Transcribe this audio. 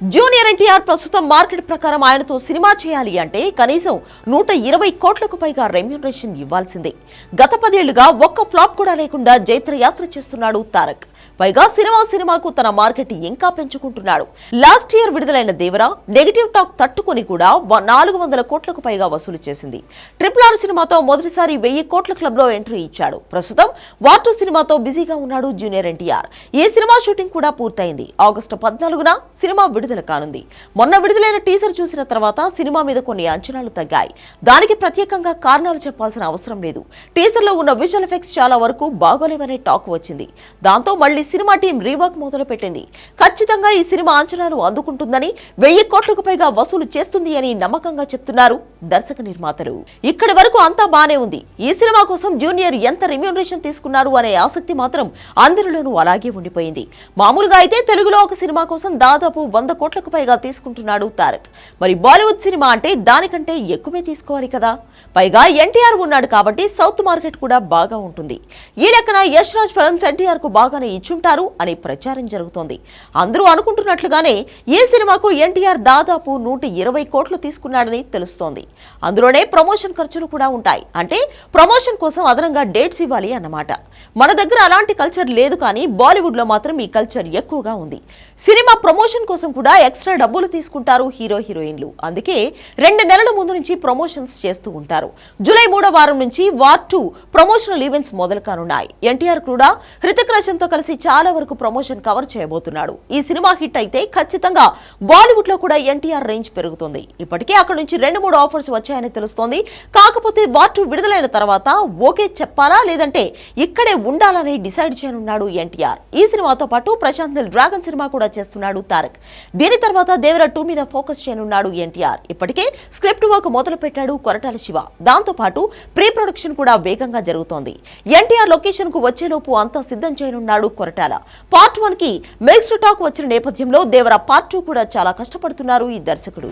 Junior NTR ప్రస్తుతం market ప్రకారం ఆయనతో సినిమా చేయాలి అంటే కనీసం నూట ఇరవై కోట్లకు పైగా రెమ్యూనరేషన్ ఇవ్వాల్సిందే. గత పదేళ్ళుగా ఒక్క ఫ్లాప్ కూడా లేకుండా జైత్ర యాత్ర చేస్తున్నాడు తారక్. పైగా సినిమా సినిమాకు తన మార్కెట్ ఇంకా పెంచుకుంటున్నాడు. లాస్ట్ ఇయర్ విడుదలైన దేవరా నెగిటివ్ టాక్ తట్టుకొని కూడా నాలుగు వందల కోట్లకు పైగా వసూలు చేసింది. ట్రిపుల్ ఆర్ సినిమాతో మొదటిసారి వెయ్యి కోట్ల క్లబ్లో ఎంట్రీ ఇచ్చాడు. ప్రస్తుతం వాటు సినిమాతో బిజీగా ఉన్నాడు జూనియర్ ఎన్టీఆర్. ఈ సినిమా షూటింగ్ కూడా పూర్తయింది. ఆగస్టు పద్నాలుగున సినిమా విడుదల కానుంది. మొన్న విడుదలైన టీజర్ చూసిన తర్వాత సినిమా మీద కొన్ని అంచనాలు తగ్గాయి. దానికి ప్రత్యేకంగా కారణాలు చెప్పాల్సిన అవసరం లేదు. టీజర్లో ఉన్న విజువల్ ఎఫెక్ట్స్ చాలా వరకు బాగోలేవనే టాక్ వచ్చింది. దాంతో మళ్ళీ సినిమా టీం రీవర్క్ మొదలు పెట్టింది ఖచ్చితంగా ఈ సినిమా అంచనాలు అందుకుంటుందని వెయ్యి కోట్లకు పైగా వసూలు చేస్తుంది అని నమ్మకంగా చెప్తున్నారు దర్శక నిర్మాతలు. ఇక్కడి వరకు అంతా బానే ఉంది. ఈ సినిమా కోసం జూనియర్ ఎంత రెమ్యూనరేషన్ తీసుకున్నారు అనే ఆసక్తి మాత్రం అందరిలోనూ అలాగే ఉండిపోయింది. మామూలుగా అయితే తెలుగులో ఒక సినిమా కోసం దాదాపు వంద కోట్లకు పైగా తీసుకుంటున్నాడు తారక్. మరి బాలీవుడ్ సినిమా అంటే దానికంటే ఎక్కువే తీసుకోవాలి కదా? పైగా ఎన్టీఆర్ ఉన్నాడు కాబట్టి సౌత్ మార్కెట్ కూడా బాగా ఉంటుంది. ఈ లెక్కన యష్ రాజ్ ఫిల్మ్స్ ఎన్టీఆర్కు బాగానే ఇచ్చుంటారు అనే ప్రచారం జరుగుతోంది. అందరూ అనుకుంటున్నట్లుగానే ఈ సినిమాకు ఎన్టీఆర్ దాదాపు నూట ఇరవై కోట్లు తీసుకున్నాడని తెలుస్తోంది. అందులోనే ప్రమోషన్ ఖర్చులు కూడా ఉంటాయి. అంటే ప్రమోషన్ కోసం అదనంగా డేట్స్ ఇవ్వాలి అన్నమాట. మన దగ్గర అలాంటి కల్చర్ లేదు కానీ బాలీవుడ్లో మాత్రం ఈ కల్చర్ ఎక్కువగా ఉంది. సినిమా ప్రమోషన్ కోసం కూడా ఎక్స్ట్రా డబ్బులు తీసుకుంటారు హీరో హీరోయిన్లు. అందుకే రెండు నెలల ముందు నుంచి ప్రమోషన్స్ చేస్తూ ఉంటారు. జూలై మూడో వారం నుంచి వార్ టూ ప్రమోషనల్ ఈవెంట్స్ మొదలు కానున్నాయి. ఎన్టీఆర్ కూడా హృతిక్ రోషన్తో కలిసి చాలా వరకు ప్రమోషన్ కవర్ చేయబోతున్నాడు. ఈ సినిమా హిట్ అయితే ఖచ్చితంగా బాలీవుడ్లో కూడా ఎన్టీఆర్ రేంజ్ పెరుగుతుంది. ఇప్పటికే అక్కడ నుంచి రెండు మూడు ఆఫర్స్ వచ్చాయని తెలుస్తోంది. కాకపోతే వార్ టూ విడుదలైన తర్వాత ఓకే చెప్పాలా? లేదంటే ఇక్కడే ఉండాలని డిసైడ్ చేయనున్నాడు ఎన్టీఆర్. ఈ సినిమాతో పాటు ప్రశాంత్ నిల్ డ్రాగన్ సినిమా కూడా చేస్తున్నాడు తారక్. దీని తర్వాత దేవర టూ మీద ఫోకస్ చేయనున్నాడు ఎన్టీఆర్. ఇప్పటికే స్క్రిప్ట్ వర్క్ మొదలు పెట్టాడు కొరటాల శివ. దాంతో పాటు ప్రీ ప్రొడక్షన్ కూడా వేగంగా జరుగుతోంది. ఎన్టీఆర్ లొకేషన్కు వచ్చేలోపు అంతా సిద్ధం చేయనున్నాడు కొరటాల. పార్ట్ వన్కి మిక్స్డ్ టాక్ వచ్చిన నేపథ్యంలో దేవర పార్ట్ టూ కూడా చాలా కష్టపడుతున్నారు ఈ దర్శకుడు.